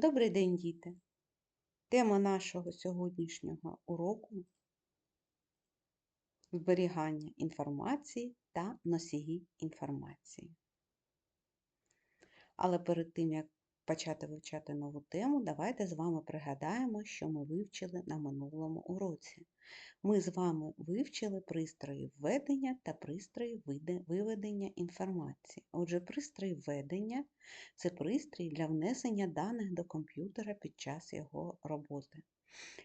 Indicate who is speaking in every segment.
Speaker 1: Добрий день, діти! Тема нашого сьогоднішнього уроку зберігання інформації та носії інформації. Але перед тим, як почати вивчати нову тему, давайте з вами пригадаємо, що ми вивчили на минулому уроці. Ми з вами вивчили пристрої введення та пристрої виведення інформації. Отже, пристрій введення це пристрій для внесення даних до комп'ютера під час його роботи.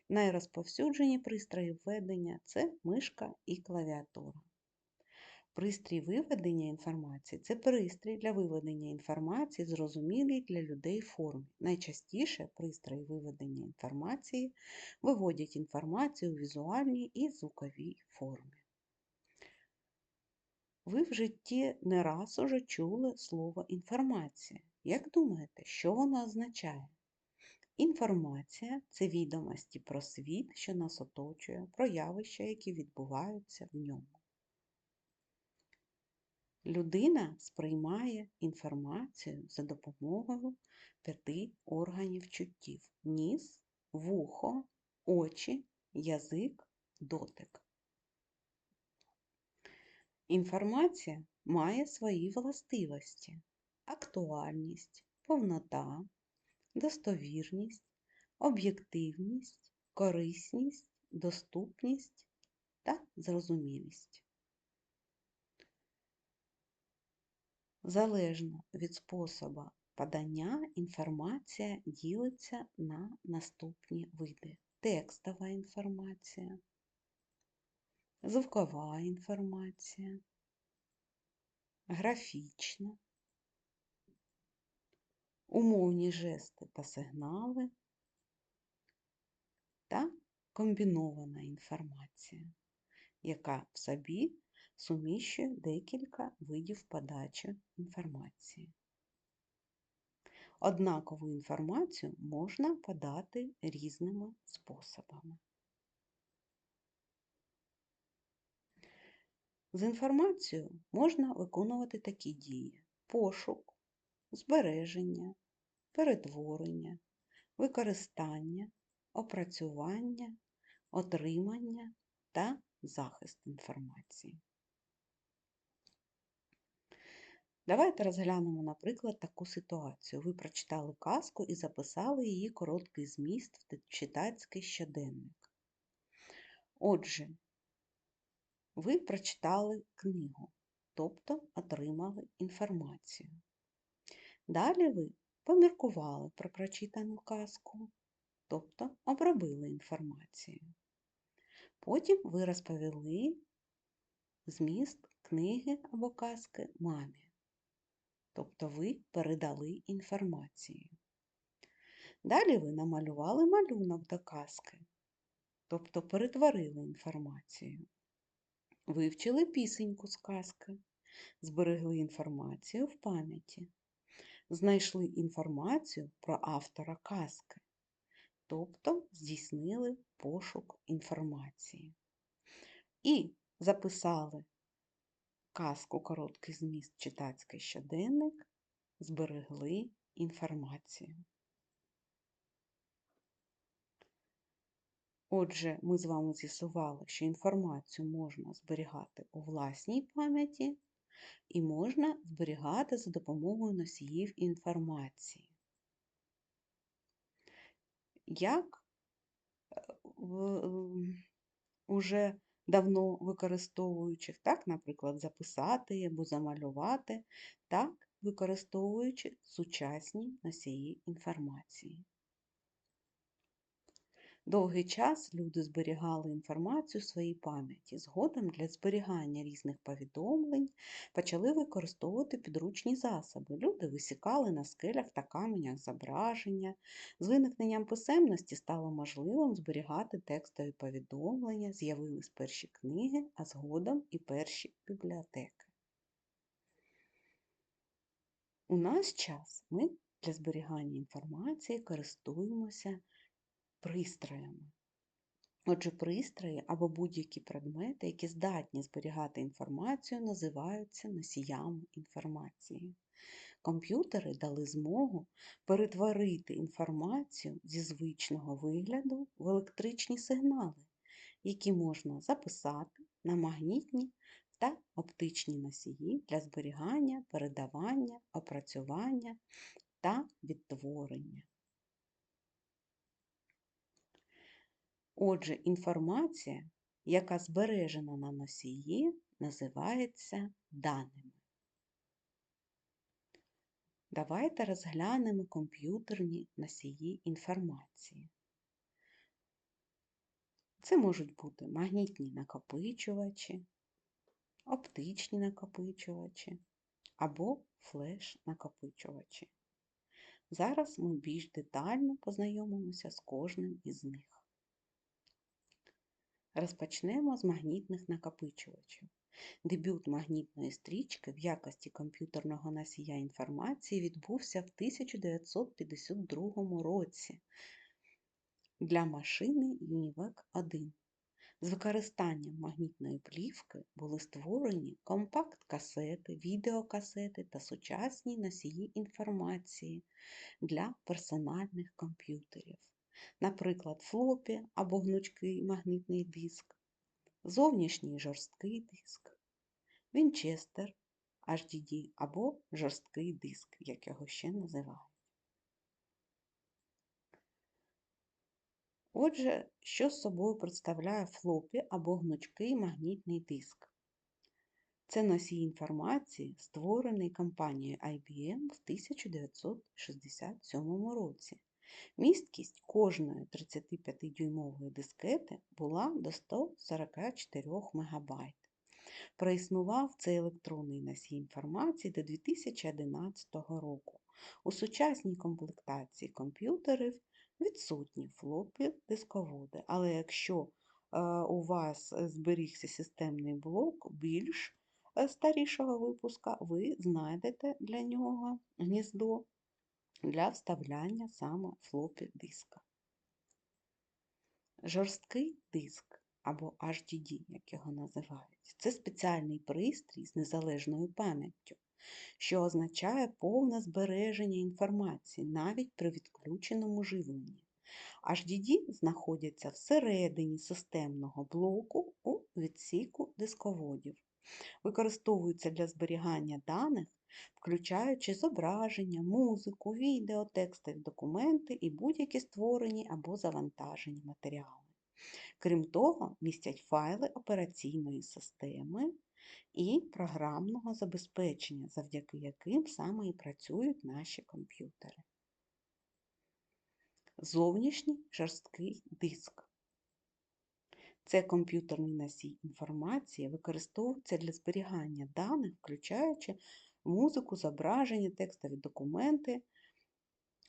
Speaker 1: Найрозповсюджені пристрої введення це мишка і клавіатура. Пристрій виведення інформації це пристрій для виведення інформації, зрозумілій для людей формі. Найчастіше пристрої виведення інформації виводять інформацію у візуальній і звуковій формі. Ви в житті не раз уже чули слово інформація. Як думаєте, що воно означає? Інформація це відомості про світ, що нас оточує, про явища, які відбуваються в ньому. Людина сприймає інформацію за допомогою п'яти органів чуттів: ніс, вухо, очі, язик, дотик. Інформація має свої властивості: актуальність, повнота, достовірність, об'єктивність, корисність, доступність та зрозумілість. Залежно від способу подання інформація ділиться на наступні види: текстова інформація, звукова інформація, графічна, умовні жести та сигнали та комбінована інформація, яка в собі суміщує декілька видів подачі інформації. Однакову інформацію можна подати різними способами. З інформацією можна виконувати такі дії: пошук, збереження, перетворення, використання, опрацювання, отримання та захист інформації. Давайте розглянемо, наприклад, таку ситуацію. Ви прочитали казку і записали її короткий зміст в читацький щоденник. Отже, ви прочитали книгу, тобто отримали інформацію. Далі ви поміркували про прочитану казку, тобто обробили інформацію. Потім ви розповіли зміст книги або казки мамі. Тобто ви передали інформацію. Далі ви намалювали малюнок до казки, тобто перетворили інформацію. Вивчили пісеньку з казки, зберегли інформацію в пам'яті, знайшли інформацію про автора казки, тобто здійснили пошук інформації. І записали казку короткий зміст читацький щоденник, зберегли інформацію. Отже, ми з вами з'ясували, що інформацію можна зберігати у власній пам'яті і можна зберігати за допомогою носіїв інформації. Як уже давно використовуючих, так, наприклад, записати або замалювати, так, використовуючи сучасні носії інформації. Довгий час люди зберігали інформацію в своїй пам'яті. Згодом для зберігання різних повідомлень почали використовувати підручні засоби. Люди висікали на скелях та каменях зображення. З виникненням писемності стало можливим зберігати текстові повідомлення, з'явились перші книги, а згодом і перші бібліотеки. У наш час ми для зберігання інформації користуємося пристроями. Отже, пристрої або будь-які предмети, які здатні зберігати інформацію, називаються носіями інформації. комп'ютери дали змогу перетворити інформацію зі звичного вигляду в електричні сигнали, які можна записати на магнітні та оптичні носії для зберігання, передавання, опрацювання та відтворення. Отже, інформація, яка збережена на носії, називається даними. Давайте розглянемо комп'ютерні носії інформації. Це можуть бути магнітні накопичувачі, оптичні накопичувачі або флеш-накопичувачі. Зараз ми більш детально познайомимося з кожним із них. Розпочнемо з магнітних накопичувачів. Дебют магнітної стрічки в якості комп'ютерного носія інформації відбувся в 1952 році для машини UNIVAC 1. З використанням магнітної плівки були створені компакт-касети, відеокасети та сучасні носії інформації для персональних комп'ютерів, наприклад, флопі або гнучкий магнітний диск, зовнішній жорсткий диск, Вінчестер HDD або жорсткий диск, як його ще називають. Отже, що з собою представляє флопі або гнучкий магнітний диск? Це носій інформації, створений компанією IBM в 1967 році. Місткість кожної 35-дюймової дискети була до 144 МБ. Проіснував цей електронний носій інформації до 2011 року. У сучасній комплектації комп'ютерів відсутні флопі дисководи, але якщо е, у вас зберігся системний блок більш е, старішого випуска, ви знайдете для нього гніздо для вставляння саме флопі диска. Жорсткий диск або HDD, як його називають, це спеціальний пристрій з незалежною пам'яттю, що означає повне збереження інформації навіть при відключеному живленні. HDD знаходяться всередині системного блоку у відсіку дисководів. Використовуються для зберігання даних, включаючи зображення, музику, відео, текстові документи і будь-які створені або завантажені матеріали. Крім того, містять файли операційної системи і програмного забезпечення, завдяки яким саме і працюють наші комп'ютери. Зовнішній жорсткий диск. Це комп'ютерний носій інформації використовується для зберігання даних, включаючи музику, зображення, текстові документи,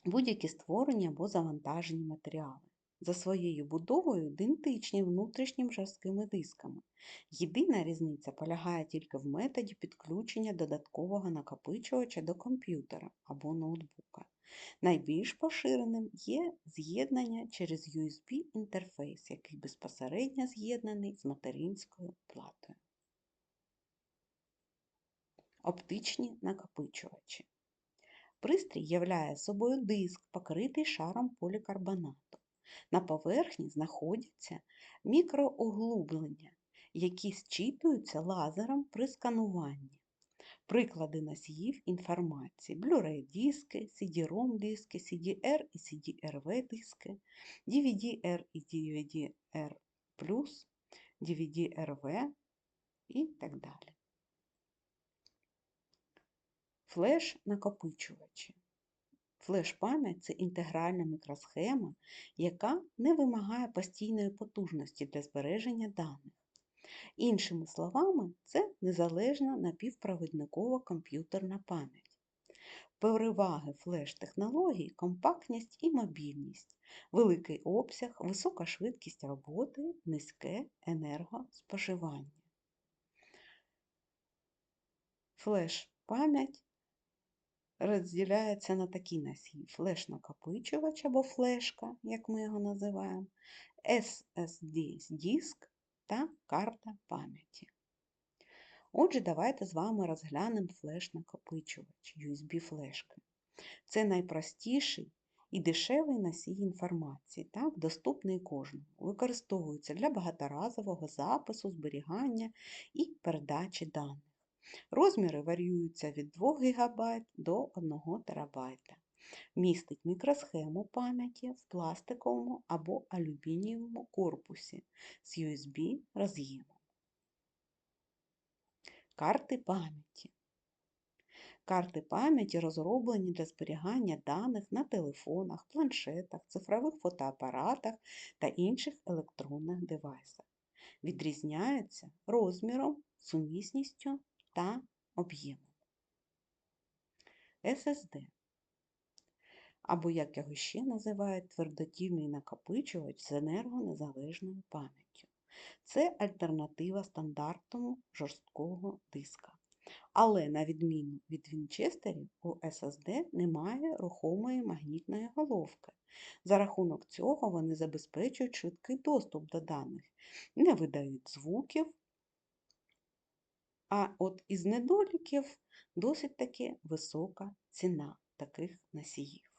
Speaker 1: будь-які створені або завантажені матеріали за своєю будовою ідентичні внутрішнім жорсткими дисками. Єдина різниця полягає тільки в методі підключення додаткового накопичувача до комп'ютера або ноутбука. Найбільш поширеним є з'єднання через USB-інтерфейс, який безпосередньо з'єднаний з материнською платою. Оптичні накопичувачі. Пристрій являє собою диск, покритий шаром полікарбонату. На поверхні знаходяться мікроуглублення, які зчитуються лазером при скануванні. Приклади носіїв інформації: Blu-ray диски, CD-ROM диски, CDR і CDRV диски, DVD-R і DVD-R, DVD-RV і так далі. Флеш-накопичувачі. Флеш-пам'ять це інтегральна мікросхема, яка не вимагає постійної потужності для збереження даних. Іншими словами, це незалежна напівпровідникова комп'ютерна пам'ять. Переваги флеш-технологій, компактність і мобільність, великий обсяг, висока швидкість роботи, низьке енергоспоживання. Флеш-пам'ять розділяється на такі носії: флеш-накопичувач або флешка, як ми його називаємо, SSD-диск та карта пам'яті. Отже, давайте з вами розглянемо флеш-накопичувач USB-флешки. Це найпростіший і дешевий носій інформації, так, доступний кожному. Використовується для багаторазового запису, зберігання і передачі даних. Розміри варіюються від 2 ГБ до 1 ТБ. Містить мікросхему пам'яті в пластиковому або алюмінієвому корпусі з USB роз'ємом. Карти пам'яті. Карти пам'яті розроблені для зберігання даних на телефонах, планшетах, цифрових фотоапаратах та інших електронних девайсах. Відрізняються розміром, сумісністю та об'ємом. SSD або, як його ще називають, твердотільний накопичувач з енергонезалежною пам'яттю. Це альтернатива стандартному жорсткого диска. Але, на відміну від вінчестерів, у SSD немає рухомої магнітної головки. За рахунок цього вони забезпечують швидкий доступ до даних, не видають звуків. А от із недоліків досить таки висока ціна таких носіїв.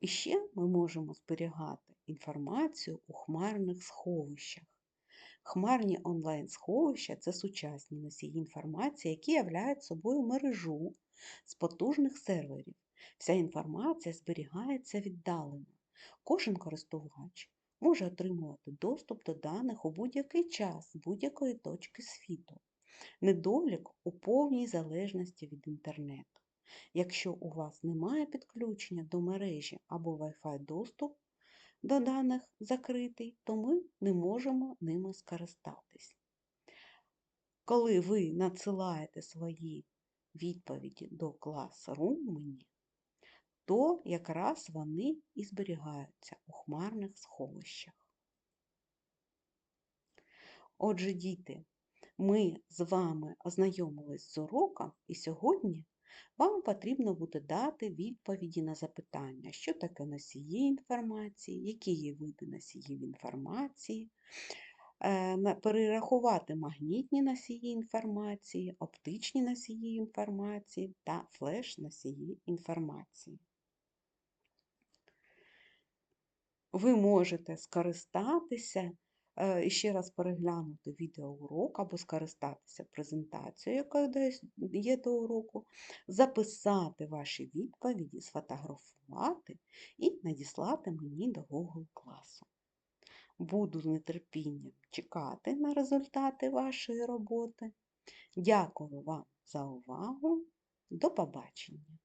Speaker 1: І ще ми можемо зберігати інформацію у хмарних сховищах. Хмарні онлайн-сховища це сучасні носії інформації, які являють собою мережу з потужних серверів. Вся інформація зберігається віддалено. Кожен користувач може отримувати доступ до даних у будь-який час будь-якої точки світу. Недолік у повній залежності від інтернету. Якщо у вас немає підключення до мережі або Wi-Fi доступ до даних закритий, то ми не можемо ними скористатись. Коли ви надсилаєте свої відповіді до Classroom мені, то якраз вони і зберігаються у хмарних сховищах. Отже, діти, ми з вами ознайомились з уроком, і сьогодні вам потрібно буде дати відповіді на запитання, що таке носії інформації, які є види носіїв інформації, е, перерахувати магнітні носії інформації, оптичні носії інформації та флеш-носії інформації. Ви можете скористатися і ще раз переглянути відеоурок або скористатися презентацією, яка є до уроку, записати ваші відповіді, сфотографувати і надіслати мені до Google класу. Буду з нетерпінням чекати на результати вашої роботи. Дякую вам за увагу. До побачення!